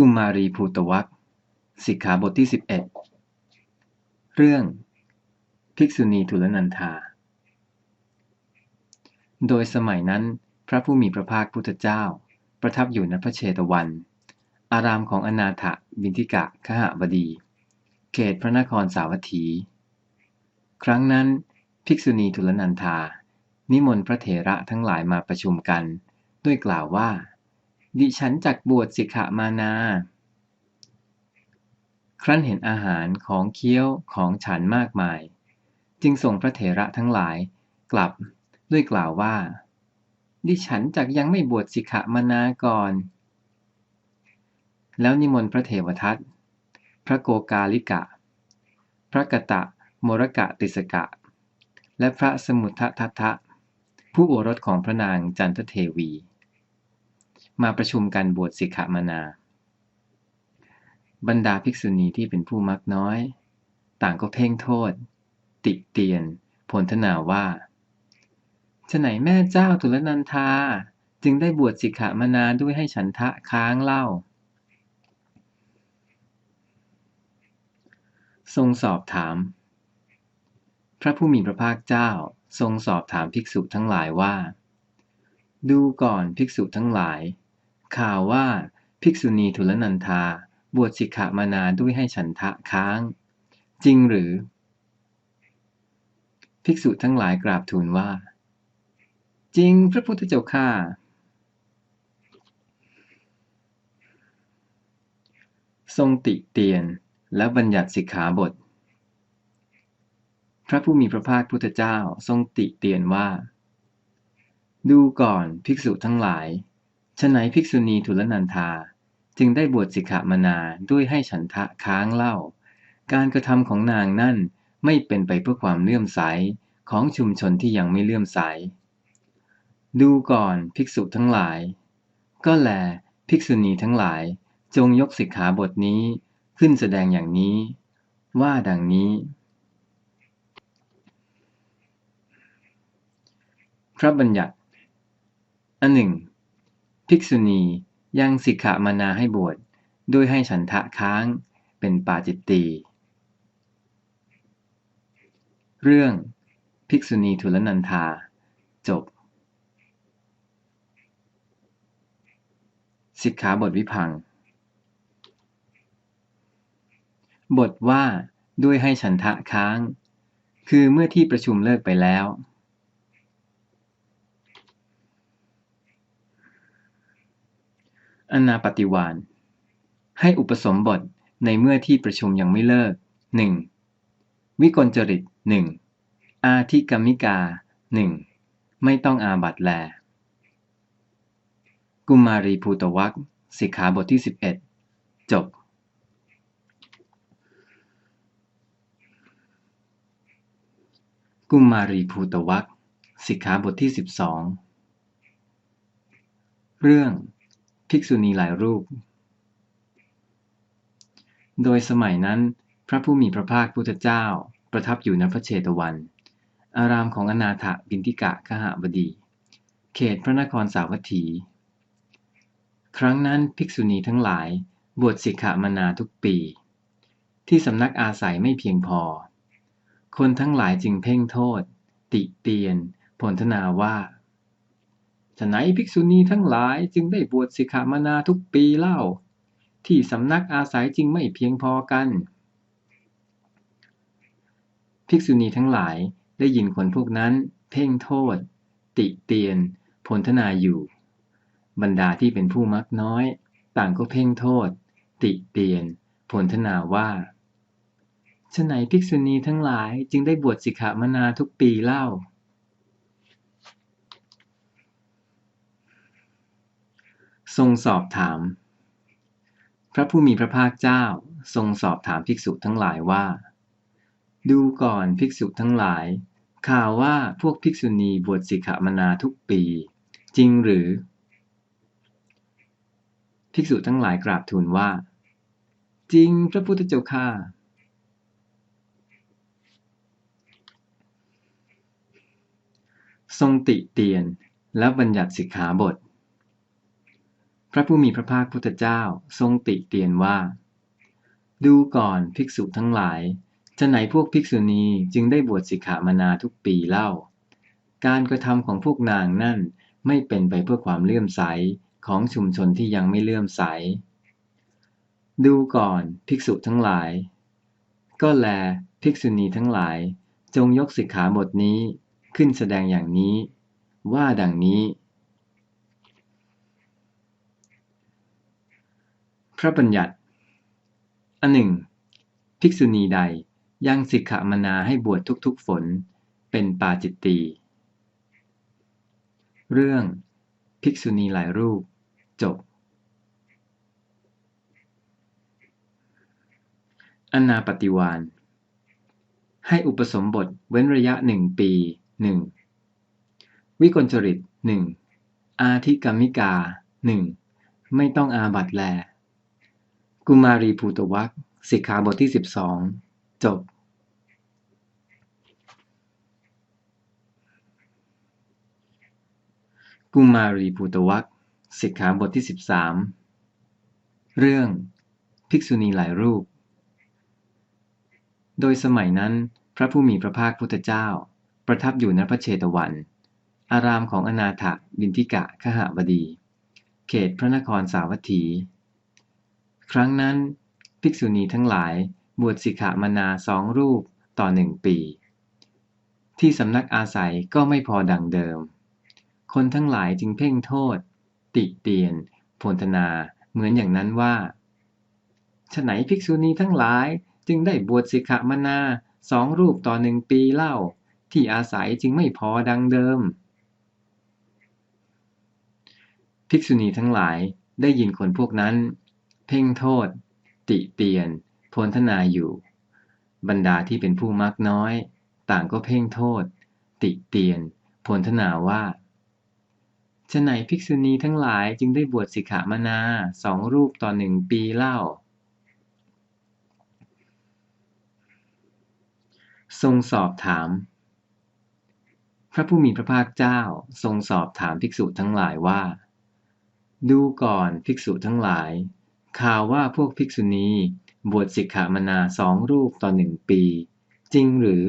กุมารีภูตวัคสิกขาบทที่สิบเอ็ดเรื่อง ภิกษุณีทุลนันธา โดยสมัยนั้น พระผู้มีพระภาคพุทธเจ้า ประทับอยู่ณพระเชตวัน อารามของอนาถบินทิกะขหบดี เขตพระนครสาวัตถี ครั้งนั้น ภิกษุณีทุลนันธา นิมนต์พระเถระทั้งหลายมาประชุมกัน ด้วยกล่าวว่า ดิฉันจักบวชสิกขามานา ครั้นเห็นอาหารของเคี้ยวของฉันมากมาย จึงส่งพระเถระทั้งหลายกลับด้วยกล่าวว่า ดิฉันจักยังไม่บวชสิกขามานาก่อน แล้วนิมนต์พระเถวทัต พระโกกาลิกะ พระกะตะโมรกะติสกะ และพระสมุททัตทะผู้โอรสของพระนางจันทเทวี มาประชุมกันบวชสิกขามนา บรรดาภิกษุณีที่เป็นผู้มักน้อย ต่างก็เพ่งโทษ ติเตียนผลทนาว่าฉไหนแม่เจ้าทุลนันทา จึงได้บวชสิกขามนาด้วยให้ฉันทะค้างเล่า ทรงสอบถาม พระผู้มีพระภาคเจ้าทรงสอบถามภิกษุทั้งหลายว่า ดูก่อนภิกษุทั้งหลาย ข่าวว่าภิกษุณีทุลนันทาบวชสิกขามานาด้วยให้ฉันทะค้าง จริงหรือ ภิกษุทั้งหลายกราบทูลว่า จริงพระพุทธเจ้าข้าทรงติเตียนและบัญญัติสิกขาบท พระผู้มีพระภาคพุทธเจ้าทรงติเตียนว่า ดูก่อนภิกษุทั้งหลาย ฉไหนภิกษุณีทุลนันธาจึงได้บวชสิกขามานาด้วยให้ฉันทะค้างเล่า การกระทำของนางนั่นไม่เป็นไปเพื่อความเลื่อมใสของชุมชนที่ยังไม่เลื่อมใส ดูก่อนภิกษุทั้งหลาย ก็แล ภิกษุณีทั้งหลาย จงยกสิกขาบทนี้ขึ้นแสดงอย่างนี้ ว่าดังนี้ พระบัญญัติอันหนึ่ง ภิกษุณียังสิกขามานาให้บวชโดยให้ฉันทะค้างเป็นปาจิตตีเรื่องภิกษุณีทุลนันธา จบ สิกขาบทวิพัง บทว่าด้วยให้ฉันทะค้าง คือเมื่อที่ประชุมเลิกไปแล้ว อนาปฏิวานให้อุปสมบทในเมื่อที่ประชุมยังไม่เลิก 1. วิกลจริต 1. อาทิกรรมิกา 1. ไม่ต้องอาบัตแล กุมารีภูตวัคสิกขาบทที่ 11 จบ กุมารีภูตวัคสิกขาบทที่ 12 เรื่อง ภิกษุณีหลายรูป โดยสมัยนั้น พระผู้มีพระภาคพุทธเจ้า ประทับอยู่ณพระเชตวัน อารามของอนาถบินทิกะขหบดี เขตพระนครสาวัตถี ครั้งนั้นภิกษุณีทั้งหลายบวชสิกขามานาทุกปี ที่สำนักอาศัยไม่เพียงพอ คนทั้งหลายจึงเพ่งโทษ ติเตียนผลทนาว่า ฉะไหนภิกษุณีทั้งหลายจึงได้บวชสิกขามานาทุกปีเล่า ที่สำนักอาศัยจึงไม่เพียงพอกัน ภิกษุณีทั้งหลายได้ยินคนพวกนั้น เพ่งโทษ ติเตียน พลทนาอยู่ บรรดาที่เป็นผู้มักน้อย ต่างก็เพ่งโทษ ติเตียน พลทนาว่าฉะไหนภิกษุณีทั้งหลายจึงได้บวชสิกขามานาทุกปีเล่า ทรงสอบถาม พระผู้มีพระภาคเจ้าทรงสอบถามภิกษุทั้งหลายว่า ดูก่อนภิกษุทั้งหลาย ข่าวว่าพวกภิกษุณีบวชสิกขามนาทุกปี จริงหรือ ภิกษุทั้งหลายกราบทูลว่า จริงพระพุทธเจ้าข้าทรงติเตียนและบัญญัติสิกขาบท พระผู้มีพระภาคพุทธเจ้าทรงติเตียนว่า ดูก่อนภิกษุทั้งหลายจะไหนพวกภิกษุณีจึงได้บวชสิกขามานาทุกปีเล่า การกระทำของพวกนางนั่นไม่เป็นไปเพื่อความเลื่อมใสของชุมชนที่ยังไม่เลื่อมใส ดูก่อนภิกษุทั้งหลาย ก็แลภิกษุณีทั้งหลาย จงยกสิกขาบทนี้ขึ้นแสดงอย่างนี้ ว่าดังนี้ พระบัญญัติ อันหนึ่ง ภิกษุณีใดยังสิกขามนาให้บวชทุกๆฝน เป็นปาจิตตีเรื่องภิกษุณีหลายรูป จบ อนาปฏิวานให้อุปสมบทเว้นระยะหนึ่งปีหนึ่งวิกลจริตหนึ่งอาทิกรรมิกาหนึ่งไม่ต้องอาบัตแล กุมารีภูตวักสิกขาบทที่สิบสองจบ กุมารีภูตวักสิกขาบทที่สิบสามเรื่องภิกษุณีหลายรูป โดยสมัยนั้น พระผู้มีพระภาคพุทธเจ้า ประทับอยู่ณพระเชตวัน อารามของอนาถบินทิกะขหบดี เขตพระนครสาวัตถี ครั้งนั้น ภิกษุณีทั้งหลาย บวชสิกขามานาสองรูปต่อหนึ่งปี ที่สำนักอาศัยก็ไม่พอดังเดิม คนทั้งหลายจึงเพ่งโทษ ติเตียนโพนธนาเหมือนอย่างนั้นว่าฉไหนภิกษุณีทั้งหลายจึงได้บวชสิกขามานาสองรูปต่อหนึ่งปีเล่า ที่อาศัยจึงไม่พอดังเดิม ภิกษุณีทั้งหลายได้ยินคนพวกนั้น เพ่งโทษ ติเตียน พนธนาอยู่ บรรดาที่เป็นผู้มักน้อย ต่างก็เพ่งโทษ ติเตียน พนธนาว่าฉะไหนภิกษุณีทั้งหลายจึงได้บวชสิกขามานาสองรูปต่อหนึ่งปีเล่า ทรงสอบถาม พระผู้มีพระภาคเจ้าทรงสอบถามภิกษุทั้งหลายว่า ดูก่อนภิกษุทั้งหลาย ข่าวว่าพวกภิกษุณีบวชสิกขามนาสองรูปต่อหนึ่งปี จริงหรือ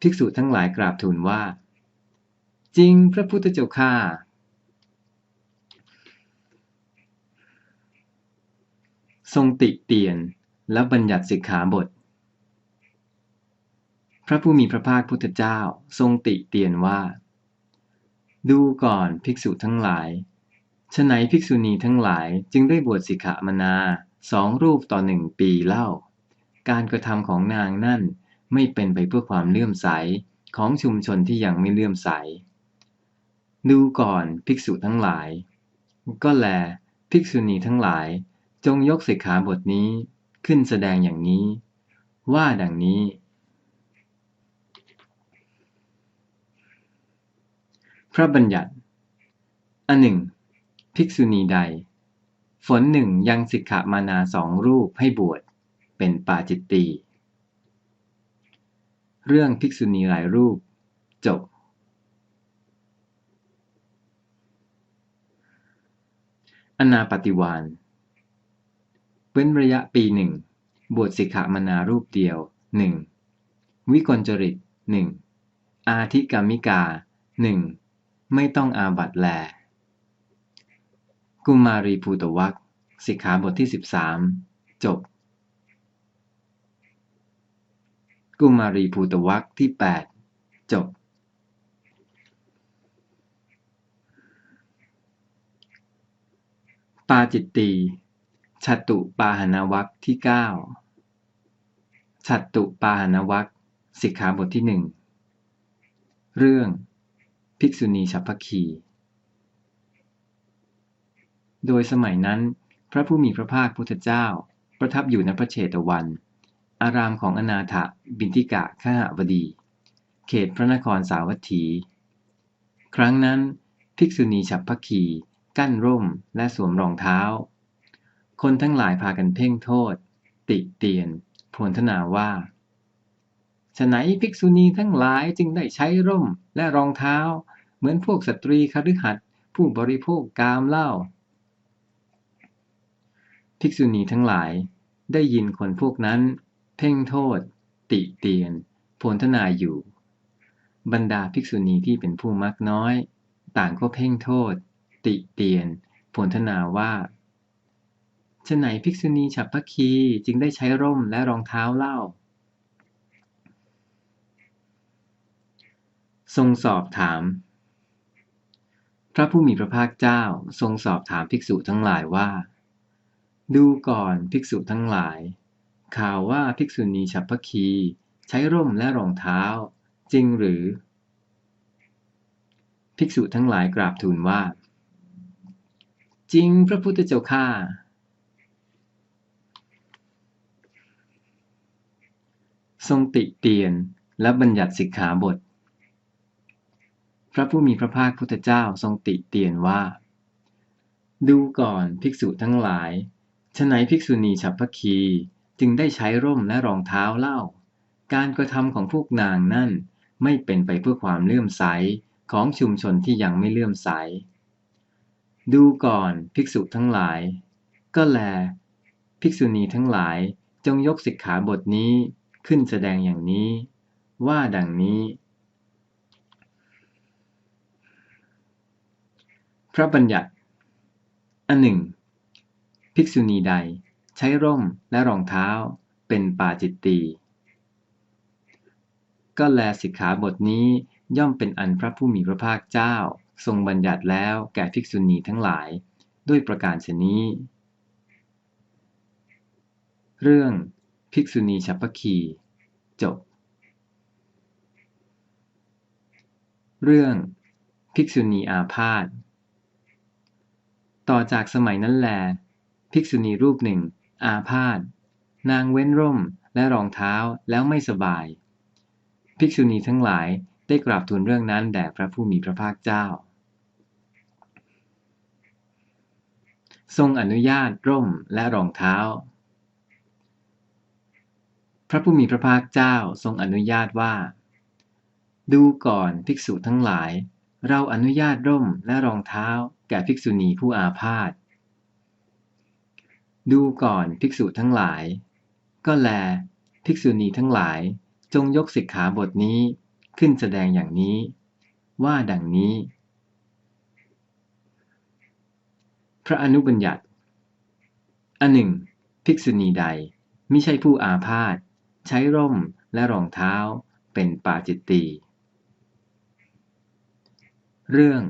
ภิกษุทั้งหลายกราบทูลว่า จริงพระพุทธเจ้าข้าทรงติเตียนและบัญญัติสิกขาบท พระผู้มีพระภาคพุทธเจ้าทรงติเตียนว่า ดูก่อนภิกษุทั้งหลาย ฉไหนภิกษุณีทั้งหลายจึงได้บวชสิกขามนาสองรูปต่อหนึ่งปีเล่า การกระทำของนางนั่นไม่เป็นไปเพื่อความเลื่อมใสของชุมชนที่ยังไม่เลื่อมใส ดูก่อนภิกษุทั้งหลาย ก็แล ภิกษุณีทั้งหลาย จงยกสิกขาบทนี้ขึ้นแสดงอย่างนี้ ว่าดังนี้ พระบัญญัติอันหนึ่ง ภิกษุณีใด ฝนหนึ่งยังสิกขามานาสองรูปให้บวช เป็นปาจิตตี เรื่องภิกษุณีหลายรูป จบ อนาปฏิวานเว้นระยะปีหนึ่ง บวชสิกขามานารูปเดียวหนึ่งวิกลจริตหนึ่งอาทิกามิกาหนึ่งไม่ต้องอาบัตแล กุมารีภูตวักสิกขาบทที่สิบสามจบ กุมารีภูตวักที่แปดจบ ปาจิตตีฉัตตุปาหนวัคที่เก้าฉัตตุปาหนวัคสิกขาบทที่หนึ่งเรื่อง ภิกษุณีฉัพพคี โดยสมัยนั้น พระผู้มีพระภาคพุทธเจ้า ประทับอยู่ณพระเชตวัน อารามของอนาถบินทิกะขหบดี เขตพระนครสาวัตถี ครั้งนั้น ภิกษุณีฉัพพคีกั้นร่มและสวมรองเท้า คนทั้งหลายพากันเพ่งโทษ ติเตียนโพลธนาว่าฉไหนภิกษุณีทั้งหลายจึงได้ใช้ร่มและรองเท้า เหมือนพวกสตรีคฤหัสถ์ผู้บริโภคกามเหล้า ภิกษุณีทั้งหลาย ได้ยินคนพวกนั้น เพ่งโทษ ติเตียนโพลทนาอยู่ บรรดาภิกษุณีที่เป็นผู้มักน้อย ต่างก็เพ่งโทษ ติเตียนโพลทนาว่าฉะไหนภิกษุณีฉับพักคีจึงได้ใช้ร่มและรองเท้าเล่า ทรงสอบถาม พระผู้มีพระภาคเจ้าทรงสอบถามภิกษุทั้งหลายว่า ดูก่อนภิกษุทั้งหลาย ข่าวว่าภิกษุณีฉับพักคี ใช้ร่มและรองเท้า จริงหรือ ภิกษุทั้งหลายกราบทูลว่า จริงพระพุทธเจ้าข้าทรงติเตียนและบัญญัติสิกขาบท พระผู้มีพระภาคพุทธเจ้าทรงติเตียนว่า ดูก่อนภิกษุทั้งหลาย ฉไหนภิกษุณีฉับพคี จึงได้ใช้ร่มและรองเท้าเล่า การกระทำของพวกนางนั่นไม่เป็นไปเพื่อความเลื่อมใสของชุมชนที่ยังไม่เลื่อมใส ดูก่อนภิกษุทั้งหลาย ก็แล ภิกษุณีทั้งหลายจงยกสิกขาบทนี้ขึ้นแสดงอย่างนี้ ว่าดังนี้ พระบัญญัติอันหนึ่ง ภิกษุณีใด ใช้ร่มและรองเท้า เป็นปาจิตตีก็แลสิกขาบทนี้ย่อมเป็นอันพระผู้มีพระภาคเจ้า ทรงบัญญัติแล้วแก่ภิกษุณีทั้งหลาย ด้วยประการชนี้ เรื่องภิกษุณีฉัพพคี จบ เรื่องภิกษุณีอาพาธต่อจากสมัยนั้นแล ภิกษุณีรูปหนึ่ง อาพาธนางเว้นร่มและรองเท้าแล้วไม่สบาย ภิกษุณีทั้งหลายได้กราบทูลเรื่องนั้นแด่พระผู้มีพระภาคเจ้า ทรงอนุญาตร่มและรองเท้า พระผู้มีพระภาคเจ้าทรงอนุญาตว่า ดูก่อนภิกษุทั้งหลาย เราอนุญาตร่มและรองเท้า แก่ภิกษุณีผู้อาพาธ ดูก่อนภิกษุทั้งหลาย ก็แล ภิกษุณีทั้งหลาย จงยกสิกขาบทนี้ขึ้นแสดงอย่างนี้ ว่าดังนี้ พระอนุบัญญัติ อันหนึ่ง ภิกษุณีใดมิใช่ผู้อาพาธใช้ร่มและรองเท้าเป็นปาจิตตีเรื่อง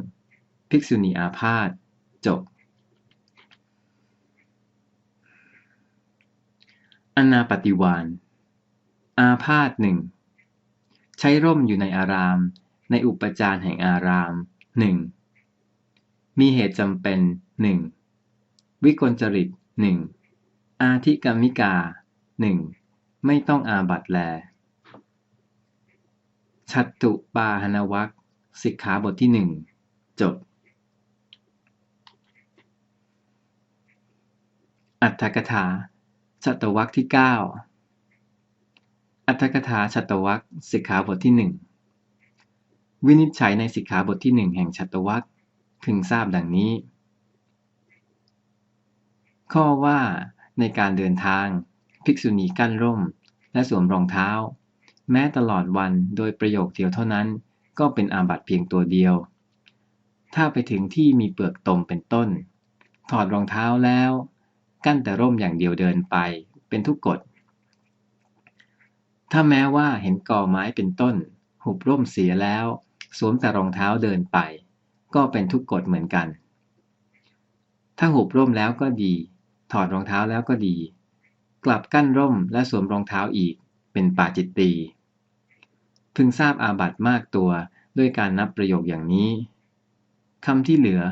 ภิกษุณีอาพาธจบ อนาปฏิวานอาพาธหนึ่ง ใช้ร่มอยู่ในอาราม ในอุปจารแห่งอารามหนึ่ง มีเหตุจำเป็นหนึ่ง วิกลจริตหนึ่ง อาธิกรรมิกาหนึ่ง ไม่ต้องอาบัตแล ชัตตุปาหนวัคสิกขาบทที่หนึ่ง จบ อัตถกถา ชัตวัคที่เก้าอัตถกถาชัตวัคสิกขาบทที่หนึ่งวินิจฉัยในสิกขาบทที่หนึ่งแห่งชัตวัคพึงทราบดังนี้ ข้อว่าในการเดินทาง ภิกษุณีกั้นร่ม และสวมรองเท้า แม้ตลอดวันโดยประโยคเดียวเท่านั้น ก็เป็นอาบัติเพียงตัวเดียว ถ้าไปถึงที่มีเปลือกตมเป็นต้น ถอดรองเท้าแล้ว กั้นแต่ร่มอย่างเดียวเดินไป เป็นทุกกฎ ถ้าแม้ว่าเห็นกอไม้เป็นต้น หุบร่มเสียแล้ว สวมแต่รองเท้าเดินไป ก็เป็นทุกกฎเหมือนกัน ถ้าหุบร่มแล้วก็ดี ถอดรองเท้าแล้วก็ดี กลับกั้นร่มและสวมรองเท้าอีก เป็นป่าจิตตีพึงทราบอาบัตมากตัวด้วยการนับประโยคอย่างนี้คำที่เหลือ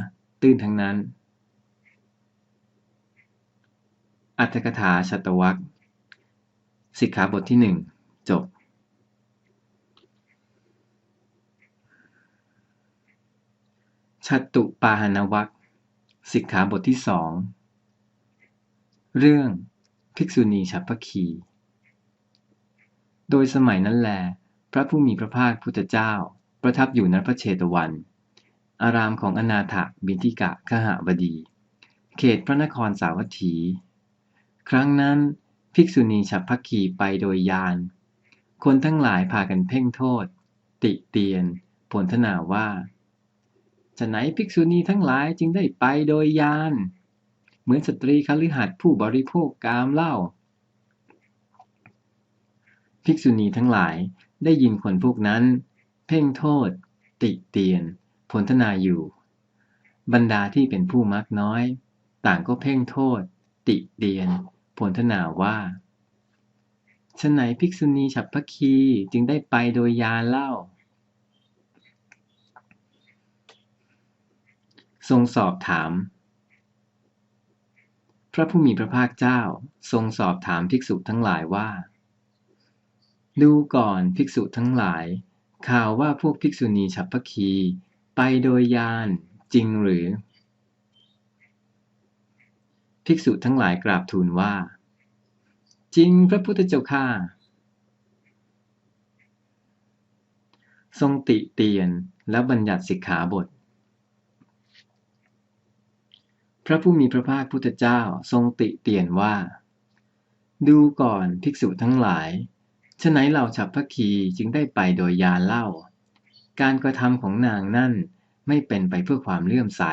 ตื้นทั้งนั้น อัตถกถาชัตวัคสิกขาบทที่หนึ่งจบ ชัตตุปาหนวัคสิกขาบทที่สองเรื่องภิกษุณีฉัพพคี โดยสมัยนั้นแล พระผู้มีพระภาคพุทธเจ้า ประทับอยู่ณพระเชตวัน อารามของอนาถบินทิกะขหบดี เขตพระนครสาวัตถี ครั้งนั้นภิกษุณีฉับพักขีไปโดยยาน คนทั้งหลายพากันเพ่งโทษ ติเตียนผลทนาว่าจะไหนภิกษุณีทั้งหลายจึงได้ไปโดยยาน เหมือนสตรีคฤหัสถ์ผู้บริโภคกามเล่าภิกษุณีทั้งหลายได้ยินคนพวกนั้น เพ่งโทษ ติเตียนผลทนาอยู่ บรรดาที่เป็นผู้มักน้อย ต่างก็เพ่งโทษ ติเตียน ผลทนาว่าฉไหนภิกษุณีฉับพคีจึงได้ไปโดยยานเล่า ทรงสอบถาม พระผู้มีพระภาคเจ้า ทรงสอบถามภิกษุทั้งหลายว่า ดูก่อนภิกษุทั้งหลาย ข่าวว่าพวกภิกษุณีฉับพคี ไปโดยยานจริงหรือ ภิกษุทั้งหลายกราบทูลว่า จริงพระพุทธเจ้าข้าทรงติเตียนและบัญญัติสิกขาบท พระผู้มีพระภาคพุทธเจ้าทรงติเตียนว่า ดูก่อนภิกษุทั้งหลายฉะไหนเหล่าฉับพคีจึงได้ไปโดยยาเล่า การกระทำของนางนั่นไม่เป็นไปเพื่อความเลื่อมใส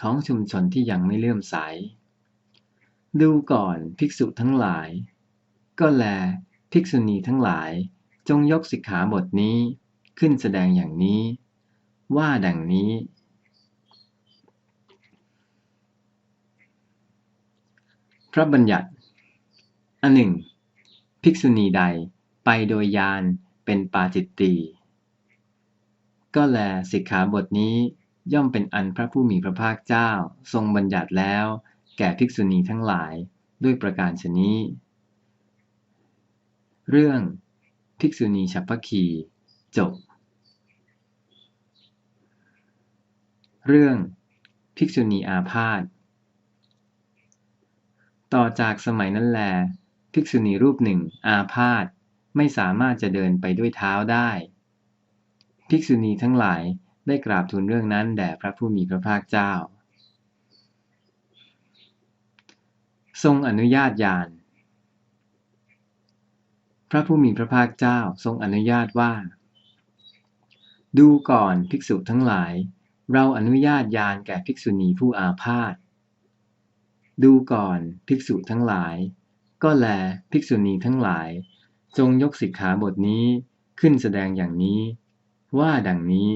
ของชุมชนที่ยังไม่เลื่อมใส ดูก่อนภิกษุทั้งหลาย ก็แล ภิกษุณีทั้งหลาย จงยกสิกขาบทนี้ขึ้นแสดงอย่างนี้ ว่าดังนี้ พระบัญญัติ อันหนึ่ง ภิกษุณีใดไปโดยยานเป็นปาจิตตีก็แลสิกขาบทนี้ย่อมเป็นอันพระผู้มีพระภาคเจ้าทรงบัญญัติแล้ว แก่ภิกษุณีทั้งหลายด้วยประการชนี้ เรื่องภิกษุณีฉัพพคีจบ เรื่องภิกษุณีอาพาธ ต่อจากสมัยนั้นแล ภิกษุณีรูปหนึ่งอาพาธไม่สามารถจะเดินไปด้วยเท้าได้ ภิกษุณีทั้งหลายได้กราบทูลเรื่องนั้นแด่พระผู้มีพระภาคเจ้า ทรงอนุญาตญาณพระผู้มีพระภาคเจ้าทรงอนุญาตว่า ดูก่อนภิกษุทั้งหลาย เราอนุญาตญาณแก่ภิกษุณีผู้อาพาธ ดูก่อนภิกษุทั้งหลาย ก็แลภิกษุณีทั้งหลาย จงยกสิกขาบทนี้ขึ้นแสดงอย่างนี้ ว่าดังนี้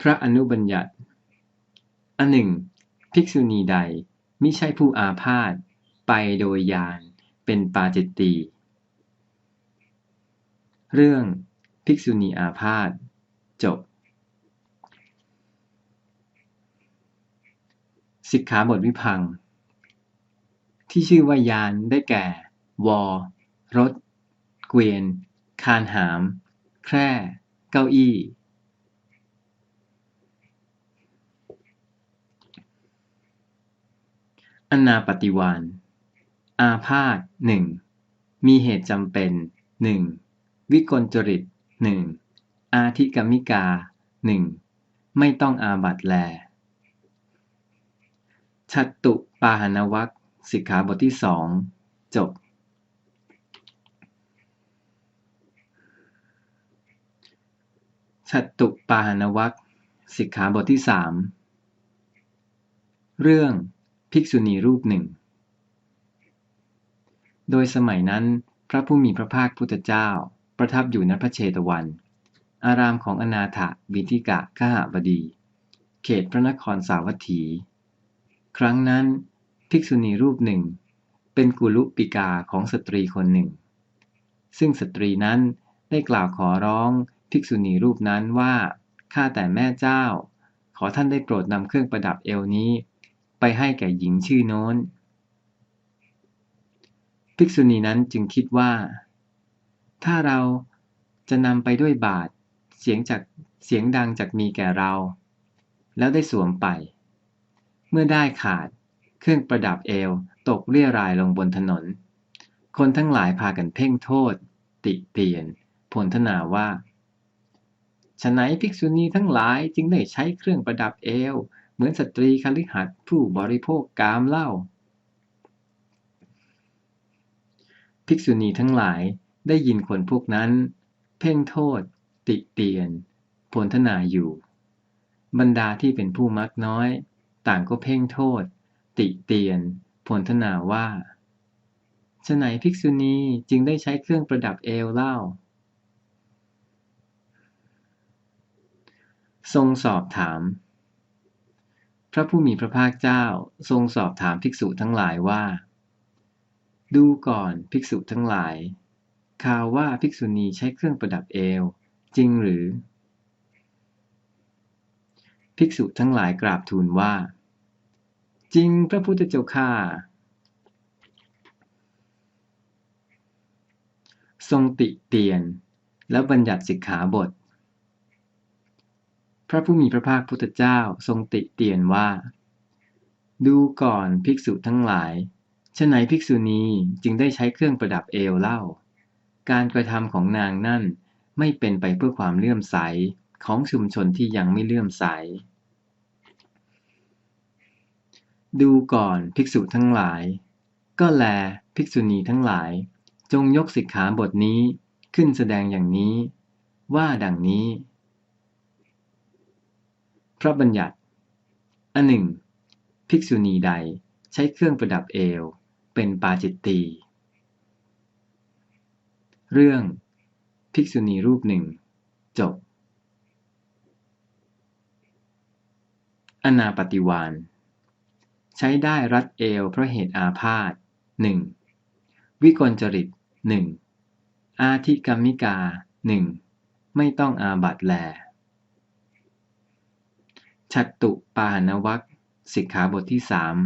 พระอนุบัญญัติ อันหนึ่ง ภิกษุณีใดมิใช่ผู้อาพาธไปโดยยานเป็นปาจิตตีเรื่องภิกษุณีอาพาธจบ สิกขาบทวิพัง ที่ชื่อว่ายานได้แก่ วอ รถ เกวียน คานหาม แคร่ เก้าอี้ อนาปฏิวานอาพาธหนึ่ง มีเหตุจำเป็นหนึ่ง วิกลจริตหนึ่ง อาธิกรรมิกาหนึ่ง ไม่ต้องอาบัตแล ชัตตุปาหนวัคสิกขาบทที่สองจบ ชัตตุปาหนวัคสิกขาบทที่สามเรื่อง ภิกษุณีรูปหนึ่ง โดยสมัยนั้น พระผู้มีพระภาคพุทธเจ้า ประทับอยู่ณพระเชตวัน อารามของอนาถบิทิกะขหบดี เขตพระนครสาวัตถี ครั้งนั้น ภิกษุณีรูปหนึ่ง เป็นกุลุปิกาของสตรีคนหนึ่ง ซึ่งสตรีนั้นได้กล่าวขอร้องภิกษุณีรูปนั้นว่า ข้าแต่แม่เจ้า ขอท่านได้โปรดนำเครื่องประดับเอวนี้ ไปให้แก่หญิงชื่อโน้น ภิกษุณีนั้นจึงคิดว่า ถ้าเราจะนำไปด้วยบาทเสียงจากเสียงดังจากมีแก่เรา แล้วได้สวมไป เมื่อได้ขาดเครื่องประดับเอวตกเรี่ยรายลงบนถนน คนทั้งหลายพากันเพ่งโทษ ติเตียนพลทนาว่าฉะไหนภิกษุณีทั้งหลายจึงได้ใช้เครื่องประดับเอว เหมือนสตรีคฤหัสถ์ผู้บริโภคกามเล่าภิกษุณีทั้งหลายได้ยินคนพวกนั้น เพ่งโทษ ติเตียนพลทนาอยู่ บรรดาที่เป็นผู้มักน้อย ต่างก็เพ่งโทษ ติเตียนพลทนาว่าฉะไหนภิกษุณีจึงได้ใช้เครื่องประดับเอวเล่า ทรงสอบถาม พระผู้มีพระภาคเจ้าทรงสอบถามภิกษุทั้งหลายว่า ดูก่อนภิกษุทั้งหลาย ข่าวว่าภิกษุณีใช้เครื่องประดับเอว จริงหรือ ภิกษุทั้งหลายกราบทูลว่า จริงพระพุทธเจ้าข้าทรงติเตียน และบัญญัติสิกขาบท พระผู้มีพระภาคพุทธเจ้าทรงติเตียนว่า ดูก่อนภิกษุทั้งหลายฉะไหนภิกษุณีจึงได้ใช้เครื่องประดับเอวเล่า การกระทำของนางนั่นไม่เป็นไปเพื่อความเลื่อมใสของชุมชนที่ยังไม่เลื่อมใส ดูก่อนภิกษุทั้งหลาย ก็แลภิกษุณีทั้งหลาย จงยกสิกขาบทนี้ขึ้นแสดงอย่างนี้ ว่าดังนี้ พระบัญญัติ อันหนึ่ง ภิกษุณีใดใช้เครื่องประดับเอว เป็นปาจิตตี เรื่อง ภิกษุณีรูปหนึ่ง จบ อนาปฏิวานใช้ได้รัดเอวเพราะเหตุอาพาธหนึ่งวิกลจริตหนึ่งอาทิกรรมิกาหนึ่งไม่ต้องอาบัตแล ชัตตุปาหนวัคสิกขาบทที่สาม